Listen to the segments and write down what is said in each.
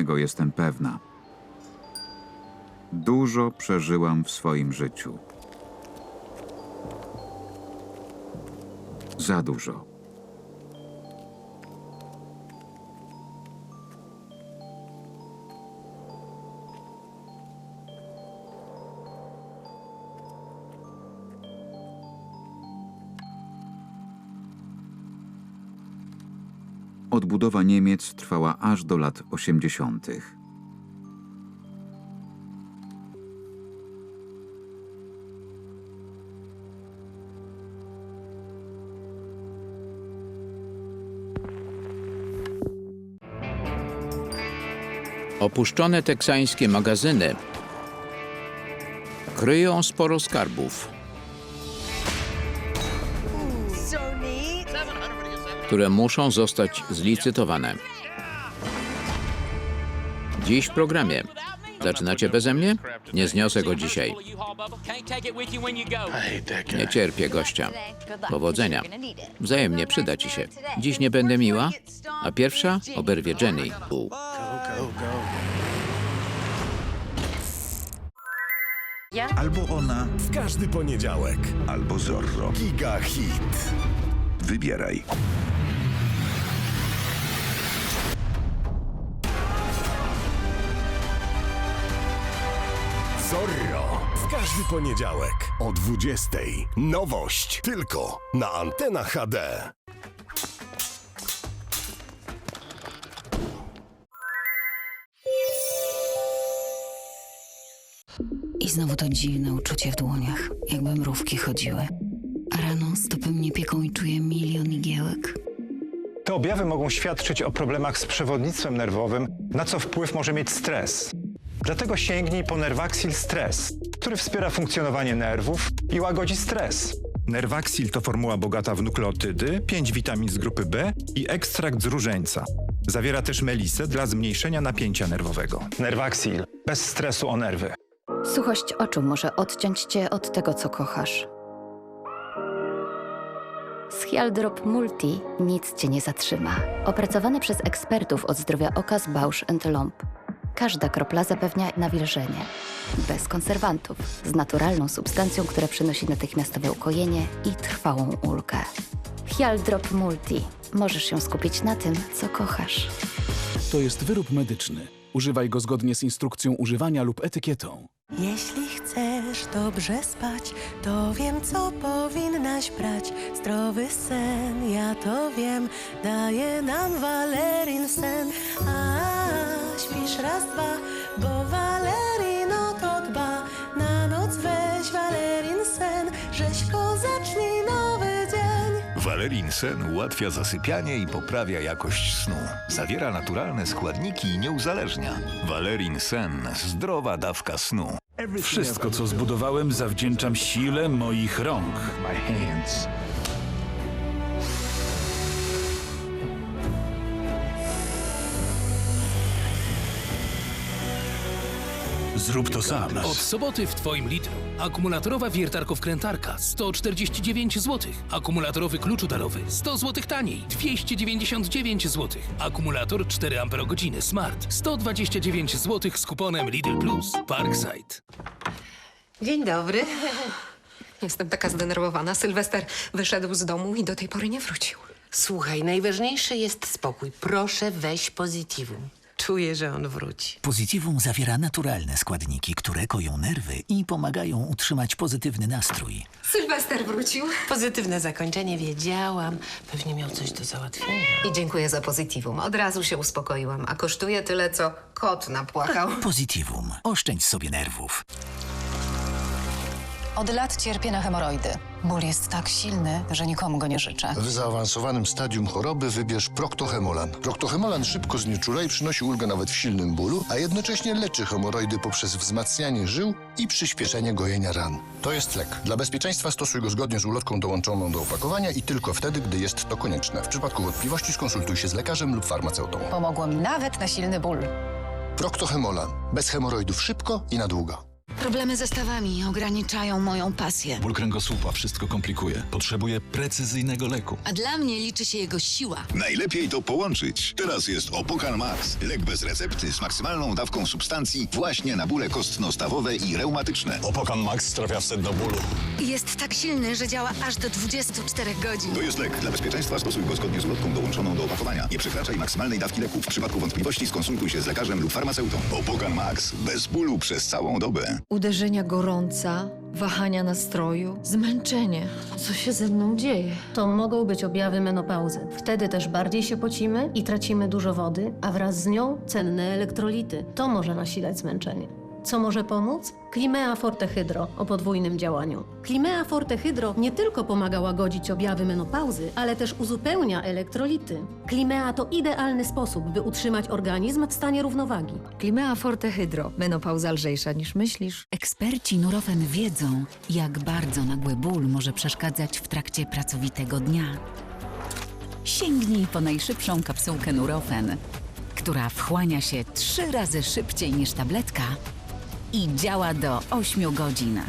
Tego jestem pewna. Dużo przeżyłam w swoim życiu. Za dużo. Odbudowa Niemiec trwała aż do lat 80. Opuszczone teksańskie magazyny kryją sporo skarbów, które muszą zostać zlicytowane. Dziś w programie. Zaczynacie beze mnie? Nie zniosę go dzisiaj. Nie cierpię gościa. Powodzenia. Wzajemnie przyda ci się. Dziś nie będę miła, a pierwsza oberwie Jenny. U. Albo ona, W każdy poniedziałek. albo Zorro. Giga Hit. Wybieraj. Zorro. W każdy poniedziałek o 20. Nowość tylko na Antena HD. I znowu to dziwne uczucie w dłoniach, jakby mrówki chodziły. A rano stopy mnie pieką i czuję milion igiełek. Te objawy mogą świadczyć o problemach z przewodnictwem nerwowym, na co wpływ może mieć stres. Dlatego sięgnij po Nervaxil Stres, który wspiera funkcjonowanie nerwów i łagodzi stres. Nervaxil to formuła bogata w nukleotydy, 5 witamin z grupy B i ekstrakt z różańca. Zawiera też melisę dla zmniejszenia napięcia nerwowego. Nervaxil. Bez stresu o nerwy. Suchość oczu może odciąć cię od tego, co kochasz. Schialdrop Multi nic cię nie zatrzyma. Opracowany przez ekspertów od zdrowia oka z Bausch Lomb. Każda kropla zapewnia nawilżenie. Bez konserwantów. Z naturalną substancją, która przynosi natychmiastowe ukojenie i trwałą ulgę. Hialdrop Multi. Możesz się skupić na tym, co kochasz. To jest wyrób medyczny. Używaj go zgodnie z instrukcją używania lub etykietą. Jeśli chcesz dobrze spać, to wiem, co powinnaś brać. Zdrowy sen, ja to wiem, daje nam Valerin sen. A śpisz raz, dwa, bo Valerin o to dba. Na noc weź Valerin sen, rzeźko zacznij nowy dzień. Valerin Sen ułatwia zasypianie i poprawia jakość snu. Zawiera naturalne składniki i nie uzależnia. Valerin Sen. Zdrowa dawka snu. Wszystko, co zbudowałem, zawdzięczam sile moich rąk. Zrób to sam. Od soboty w Twoim Lidlu. Akumulatorowa wiertarko-wkrętarka 149 zł. Akumulatorowy klucz udarowy 100 zł taniej 299 zł. Akumulator 4 Ah Smart 129 zł z kuponem Lidl Plus. Parkside. Dzień dobry. Jestem taka zdenerwowana. Sylwester wyszedł z domu i do tej pory nie wrócił. Słuchaj, najważniejszy jest spokój. Proszę weź pozytywum. Czuję, że on wróci. Pozytywum zawiera naturalne składniki, które koją nerwy i pomagają utrzymać pozytywny nastrój. Sylwester wrócił. Pozytywne zakończenie wiedziałam. Pewnie miał coś do załatwienia. I dziękuję za pozytywum. Od razu się uspokoiłam. A kosztuje tyle, co kot napłakał. Pozytywum. Oszczędź sobie nerwów. Od lat cierpię na hemoroidy. Ból jest tak silny, że nikomu go nie życzę. W zaawansowanym stadium choroby wybierz Proctohemolan. Proctohemolan szybko znieczula i przynosi ulgę nawet w silnym bólu, a jednocześnie leczy hemoroidy poprzez wzmacnianie żył i przyspieszenie gojenia ran. To jest lek. Dla bezpieczeństwa stosuj go zgodnie z ulotką dołączoną do opakowania i tylko wtedy, gdy jest to konieczne. W przypadku wątpliwości skonsultuj się z lekarzem lub farmaceutą. Pomogło mi nawet na silny ból. Proctohemolan. Bez hemoroidów szybko i na długo. Problemy ze stawami ograniczają moją pasję. Ból kręgosłupa wszystko komplikuje. Potrzebuję precyzyjnego leku. A dla mnie liczy się jego siła. Najlepiej to połączyć. Teraz jest Opokan Max. Lek bez recepty z maksymalną dawką substancji właśnie na bóle kostno-stawowe i reumatyczne. Opokan Max trafia w sedno bólu. Jest tak silny, że działa aż do 24 godzin. To jest lek. Dla bezpieczeństwa stosuj go zgodnie z ulotką dołączoną do opakowania. Nie przekraczaj maksymalnej dawki leku. W przypadku wątpliwości skonsultuj się z lekarzem lub farmaceutą. Opokan Max. Bez bólu przez całą dobę. Uderzenia gorąca, wahania nastroju, zmęczenie. Co się ze mną dzieje? To mogą być objawy menopauzy. Wtedy też bardziej się pocimy i tracimy dużo wody, a wraz z nią cenne elektrolity. To może nasilać zmęczenie. Co może pomóc? Klimea Forte Hydro o podwójnym działaniu. Klimea Forte Hydro nie tylko pomaga łagodzić objawy menopauzy, ale też uzupełnia elektrolity. Klimea to idealny sposób, by utrzymać organizm w stanie równowagi. Klimea Forte Hydro. Menopauza lżejsza niż myślisz. Eksperci Nurofen wiedzą, jak bardzo nagły ból może przeszkadzać w trakcie pracowitego dnia. Sięgnij po najszybszą kapsułkę Nurofen, która wchłania się trzy razy szybciej niż tabletka i działa do 8 godzin.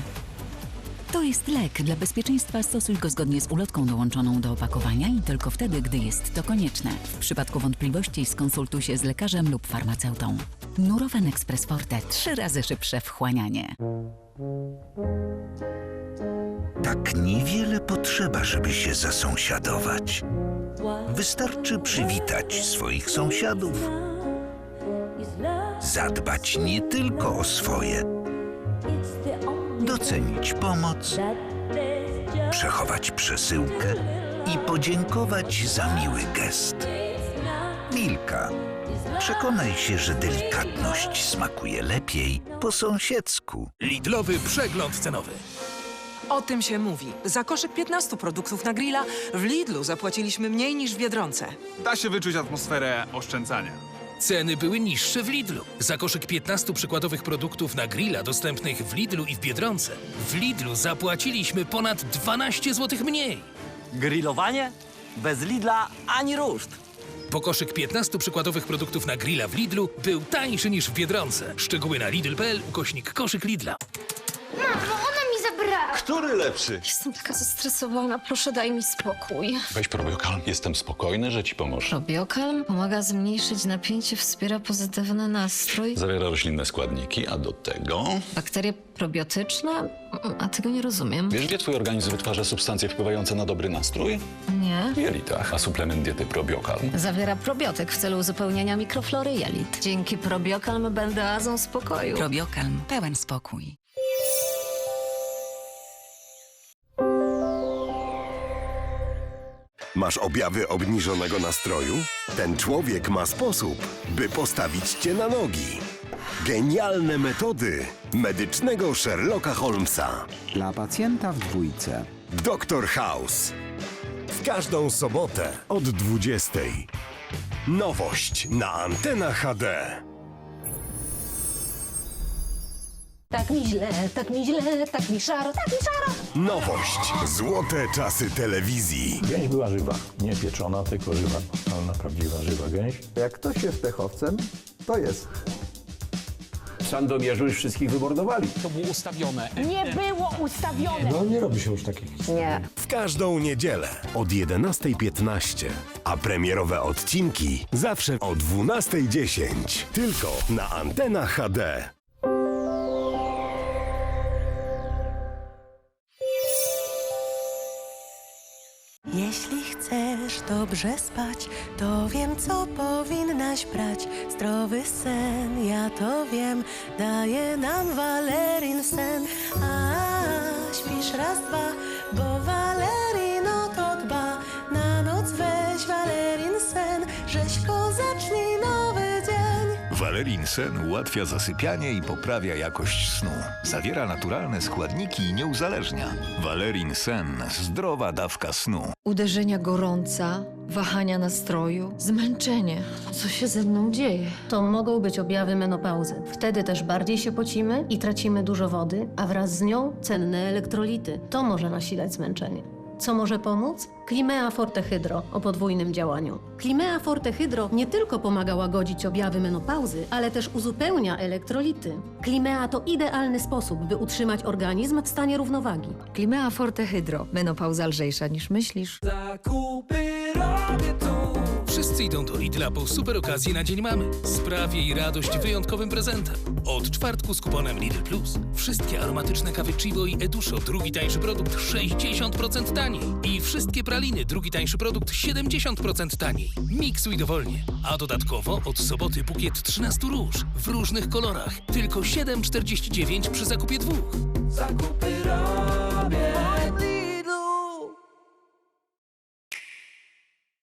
To jest lek. Dla bezpieczeństwa stosuj go zgodnie z ulotką dołączoną do opakowania i tylko wtedy, gdy jest to konieczne. W przypadku wątpliwości skonsultuj się z lekarzem lub farmaceutą. Nurofen Express Forte. Trzy razy szybsze wchłanianie. Tak niewiele potrzeba, żeby się zasąsiadować. Wystarczy przywitać swoich sąsiadów, zadbać nie tylko o swoje, docenić pomoc, przechować przesyłkę i podziękować za miły gest. Milka. Przekonaj się, że delikatność smakuje lepiej po sąsiedzku. Lidlowy przegląd cenowy. O tym się mówi. Za koszyk 15 produktów na grilla w Lidlu zapłaciliśmy mniej niż w Biedronce. Da się wyczuć atmosferę oszczędzania. Ceny były niższe w Lidlu. Za koszyk 15 przykładowych produktów na grilla dostępnych w Lidlu i w Biedronce. W Lidlu zapłaciliśmy ponad 12 zł mniej. Grillowanie? Bez Lidla ani ruszt. Po koszyk 15 przykładowych produktów na grilla w Lidlu był tańszy niż w Biedronce. Szczegóły na lidl.pl ukośnik koszyk Lidla. Który lepszy? Jestem taka zestresowana, proszę daj mi spokój. Weź probiokalm. Jestem spokojny, że ci pomoże. Probiokalm pomaga zmniejszyć napięcie, wspiera pozytywny nastrój. Zawiera roślinne składniki, a do tego... Bakterie probiotyczne? A tego nie rozumiem. Wiesz, gdzie twój organizm wytwarza substancje wpływające na dobry nastrój? Nie. W jelitach. A suplement diety probiokalm? Zawiera probiotyk w celu uzupełnienia mikroflory jelit. Dzięki probiokalm będę azą spokoju. Probiokalm. Pełen spokój. Masz objawy obniżonego nastroju? Ten człowiek ma sposób, by postawić cię na nogi. Genialne metody medycznego Sherlocka Holmesa. Dla pacjenta w dwójce. Doktor House. W każdą sobotę od 20. Nowość na Antena HD. Tak mi źle, tak mi źle, tak mi szaro, tak mi szaro. Nowość. Złote czasy telewizji. Gęś była żywa. Nie pieczona, tylko żywa. Pełna, prawdziwa, żywa gęś. Jak ktoś jest pechowcem, to jest. W Sandomierzu już wszystkich wymordowali. To było ustawione. Nie było ustawione. No nie robi się już takich Nie. W każdą niedzielę od 11.15. A premierowe odcinki zawsze o 12.10. Tylko na Antena HD. Dobrze spać, to wiem, co powinnaś brać. Zdrowy sen, ja to wiem, daje nam Valerin sen. A śpisz raz, dwa, bo Valerin o to dba. Na noc weź Valerin sen, dzień. Valerin Sen ułatwia zasypianie i poprawia jakość snu. Zawiera naturalne składniki i nie uzależnia. Valerin Sen. Zdrowa dawka snu. Uderzenia gorąca, wahania nastroju, zmęczenie. Co się ze mną dzieje? To mogą być objawy menopauzy. Wtedy też bardziej się pocimy i tracimy dużo wody, a wraz z nią cenne elektrolity. To może nasilać zmęczenie. Co może pomóc? Climea Forte Hydro o podwójnym działaniu. Climea Forte Hydro nie tylko pomaga łagodzić objawy menopauzy, ale też uzupełnia elektrolity. Climea to idealny sposób, by utrzymać organizm w stanie równowagi. Climea Forte Hydro. Menopauza lżejsza niż myślisz. Wszyscy idą do Lidla po super okazji na Dzień Mamy. Spraw jej radość wyjątkowym prezentem. Od czwartku z kuponem Lidl Plus. Wszystkie aromatyczne kawy Chibo i Eduszo, drugi tańszy produkt 60% taniej. I wszystkie drugi tańszy produkt 70% taniej. Miksuj dowolnie. A dodatkowo od soboty bukiet 13 róż w różnych kolorach. Tylko 7,49 przy zakupie dwóch. Zakupy robię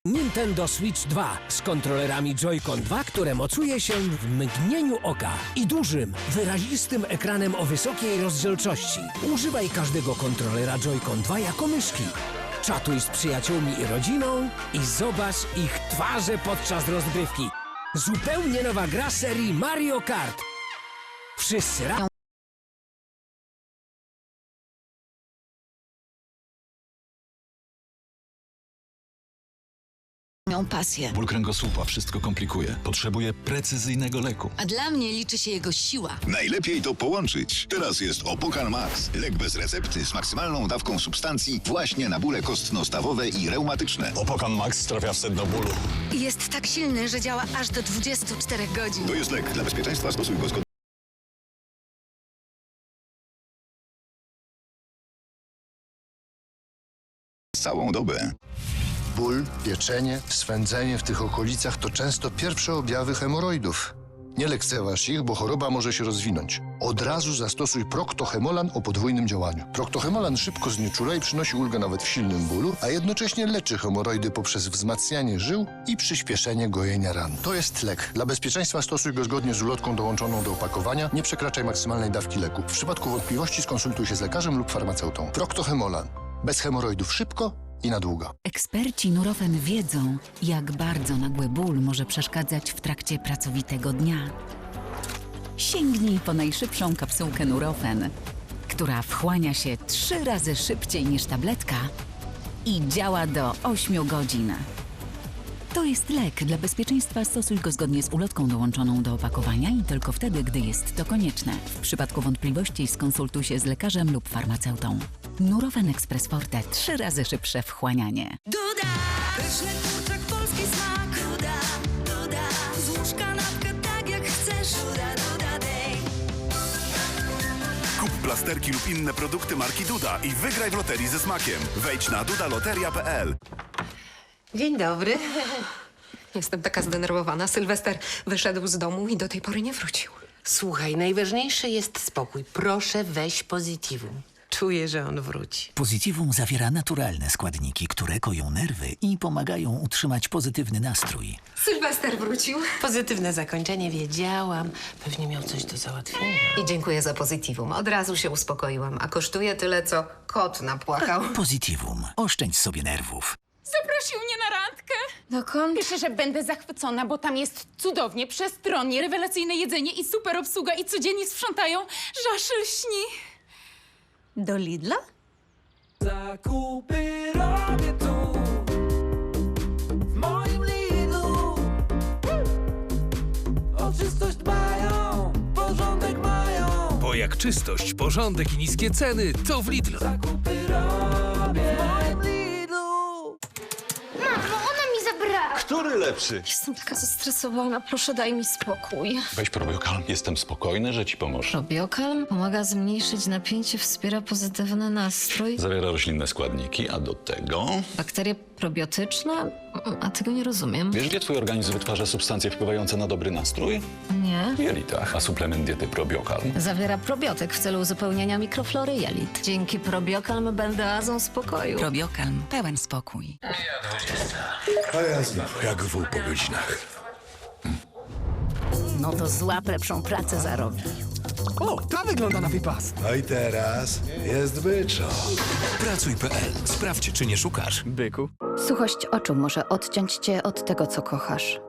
Nintendo Switch 2 z kontrolerami Joy-Con 2, które mocuje się w mgnieniu oka i dużym, wyrazistym ekranem o wysokiej rozdzielczości. Używaj każdego kontrolera Joy-Con 2 jako myszki. Czatuj z przyjaciółmi i rodziną i zobacz ich twarze podczas rozgrywki. Zupełnie nowa gra serii Mario Kart. Wszyscy razem. Pasję. Ból kręgosłupa wszystko komplikuje. Potrzebuje precyzyjnego leku. A dla mnie liczy się jego siła. Najlepiej to połączyć. Teraz jest Opokan Max. Lek bez recepty z maksymalną dawką substancji właśnie na bóle kostno-stawowe i reumatyczne. Opokan Max trafia w sedno bólu. Jest tak silny, że działa aż do 24 godzin. To jest lek. Dla bezpieczeństwa stosuj go zgodnie. Całą dobę. Ból, pieczenie, swędzenie w tych okolicach to często pierwsze objawy hemoroidów. Nie lekceważ ich, bo choroba może się rozwinąć. Od razu zastosuj Proctohemolan o podwójnym działaniu. Proctohemolan szybko znieczula i przynosi ulgę nawet w silnym bólu, a jednocześnie leczy hemoroidy poprzez wzmacnianie żył i przyspieszenie gojenia ran. To jest lek. Dla bezpieczeństwa stosuj go zgodnie z ulotką dołączoną do opakowania. Nie przekraczaj maksymalnej dawki leku. W przypadku wątpliwości skonsultuj się z lekarzem lub farmaceutą. Proctohemolan. Bez hemoroidów szybko i na długo. Eksperci Nurofen wiedzą, jak bardzo nagły ból może przeszkadzać w trakcie pracowitego dnia. Sięgnij po najszybszą kapsułkę Nurofen, która wchłania się trzy razy szybciej niż tabletka i działa do 8 godzin. To jest lek. Dla bezpieczeństwa stosuj go zgodnie z ulotką dołączoną do opakowania i tylko wtedy, gdy jest to konieczne. W przypadku wątpliwości skonsultuj się z lekarzem lub farmaceutą. Nurofen Express Forte. Trzy razy szybsze wchłanianie. Duda! Pyszny kurczak, polski smak. Duda, Duda. Złóż kanapkę tak jak chcesz. Duda, Duda Day. Kup plasterki lub inne produkty marki Duda i wygraj w loterii ze smakiem. Wejdź na dudaloteria.pl. Dzień dobry. Jestem taka zdenerwowana. Sylwester wyszedł z domu i do tej pory nie wrócił. Słuchaj, najważniejszy jest spokój. Proszę weź pozytywum. Czuję, że on wróci. Pozytywum zawiera naturalne składniki, które koją nerwy i pomagają utrzymać pozytywny nastrój. Sylwester wrócił. Pozytywne zakończenie wiedziałam. Pewnie miał coś do załatwienia. I dziękuję za pozytywum. Od razu się uspokoiłam, a kosztuje tyle, co kot napłakał. Pozytywum. Oszczędź sobie nerwów. Zaprosił mnie na randkę. Dokąd? Pisze, że będę zachwycona, bo tam jest cudownie, przestronnie, rewelacyjne jedzenie i super obsługa i codziennie sprzątają, że aż lśni. Do Lidla? Zakupy robię tu, w moim Lidlu. O czystość dbają, porządek mają. Bo jak czystość, porządek i niskie ceny, to w Lidlu. Zakupy robię w moim Który lepszy? Jestem taka zestresowana, proszę daj mi spokój. Weź probiokalm. Jestem spokojny, że ci pomoże. Probiokalm pomaga zmniejszyć napięcie, wspiera pozytywny nastrój. Zawiera roślinne składniki, a do tego... Bakterie probiotyczne? A tego nie rozumiem. Wiesz, gdzie twój organizm wytwarza substancje wpływające na dobry nastrój? Nie. W jelitach. A suplement diety probiokalm Zawiera probiotyk w celu uzupełniania mikroflory jelit. Dzięki probiokalm będę azą spokoju. Probiokalm. Pełen spokój. A ja znowu, jak wół po godzinach. No to złap lepszą pracę zarobi. O, ta wygląda na wypas. No i teraz jest byczo. Pracuj.pl. Sprawdź, czy nie szukasz. Byku. Suchość oczu może odciąć cię od tego, co kochasz.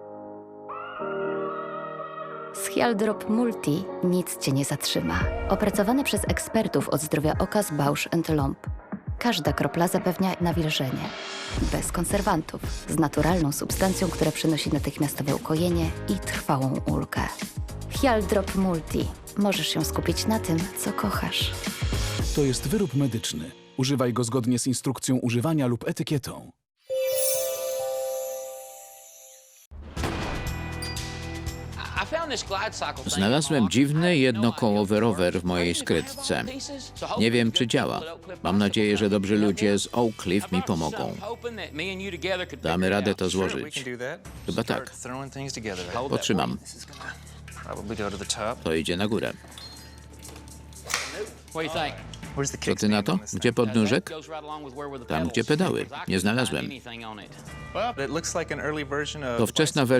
Schialdrop Multi nic cię nie zatrzyma. Opracowany przez ekspertów od zdrowia oka z Bausch Lomb. Każda kropla zapewnia nawilżenie. Bez konserwantów, z naturalną substancją, która przynosi natychmiastowe ukojenie i trwałą ulgę. Hial Drop Multi. Możesz się skupić na tym, co kochasz. To jest wyrób medyczny. Używaj go zgodnie z instrukcją używania lub etykietą. Znalazłem dziwny jednokołowy rower w mojej skrytce. Nie wiem, czy działa. Mam nadzieję, że dobrzy ludzie z Oak Cliff mi pomogą. Damy radę to złożyć. Chyba tak. Potrzymam. To idzie na górę. Co ty na to? Gdzie podnóżek? Tam, gdzie pedały. Nie znalazłem. To wczesna wersja